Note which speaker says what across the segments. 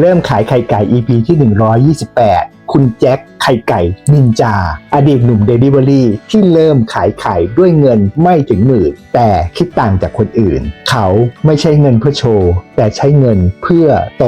Speaker 1: เริ่มขายไข่ไก่ EP ที่ 128 คุณแจ็คไข่ไก่นินจา อดีตหนุ่มเดลิเวอรี่ที่เริ่มขายไข่ด้วยเงินไม่ถึงหมื่นแต่คิดต่างจากคนอื่น เขาไม่ใช้เงินเพื่อโชว์ แต่ใช้เงินเพื่อโต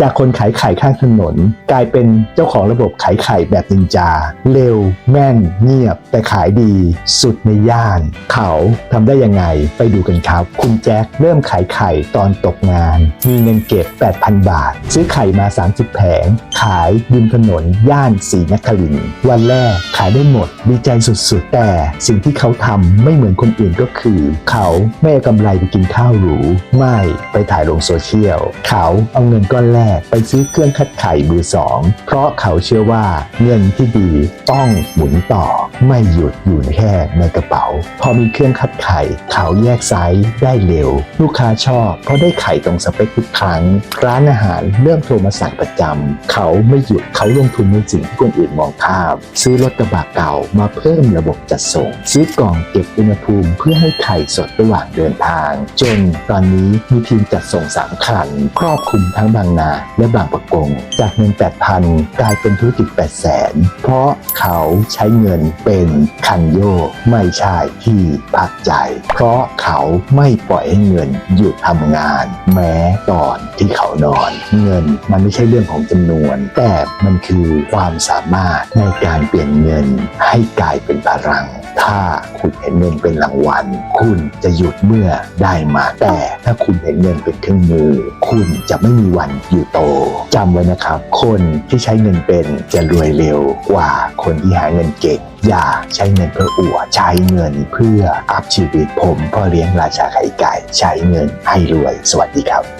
Speaker 1: จากคนขายไข่ข้างถนน กลายเป็นเจ้าของระบบขายไข่แบบนินจา เร็ว แม่น เงียบ แต่ขายดี สุดในย่าน เขาทำได้ยังไงไปดูกันครับ คุณแจ็คเริ่มขายไข่ตอนตกงาน มีเงินเก็บ 8,000 บาท ซื้อไข่มา 30 แผง ขายริมถนนย่านศรีนครินวันแรกขายได้หมดดีใจสุดๆ แต่สิ่งที่เขาทำไม่เหมือนคนอื่นก็คือ เขาไม่เอากำไรไปกินข้าวหรู ไม่ไปถ่ายลงโซเชียล เขาเอาเงินก้อนแรกไปซื้อเครื่องคัดไข่มือสองเพราะเขาเชื่อว่าเงินที่ดีต้องหมุนต่อ ไม่หยุดอยู่แค่ในกระเป๋า พอมีเครื่องคัดไข่เขาแยกไซส์ได้เร็ว ลูกค้าชอบเพราะได้ไข่ตรงสเปคทุกครั้ง ร้านอาหารเริ่มโทรมาสั่งประจำเขาไม่หยุดเขาลงทุนในสิ่งที่คนอื่นมองข้าม ซื้อรถกระบะเก่ามาเพิ่มระบบจัดส่ง ซื้อกล่องเก็บอุณหภูมิเพื่อให้ไข่สดระหว่างเดินทาง จนตอนนี้มีทีมจัดส่งสามคัน ครอบคลุมทั้งบางนาและบางประกง จากเงิน8,000 กลายเป็นธุรกิจ800,000เพราะเขาใช้เงินเป็นคันโยกไม่ใช่ที่พักใจ เพราะเขาไม่ปล่อยให้เงินหยุดทำงาน แม้ตอนที่เขานอน เงินมันไม่ใช่เรื่องของจำนวน แต่มันคือความสามารถในการเปลี่ยนเงินให้กลายเป็นพลัง ถ้าคุณเห็นเงินเป็นรางวัล คุณจะหยุดเมื่อได้มาแต่ถ้าคุณเห็นเงินเป็นเครื่องมือ คุณจะไม่มีวันอยู่โตจำไว้นะครับ คนที่ใช้เงินเป็นจะรวยเร็วกว่าคนที่หาเงินเก่งอย่าใช้เงินเพื่ออวดใช้เงินเพื่ออัพชีวิตผมพ่อเลี้ยงราชาไข่ไก่ ใช้เงินให้รวย สวัสดีครับ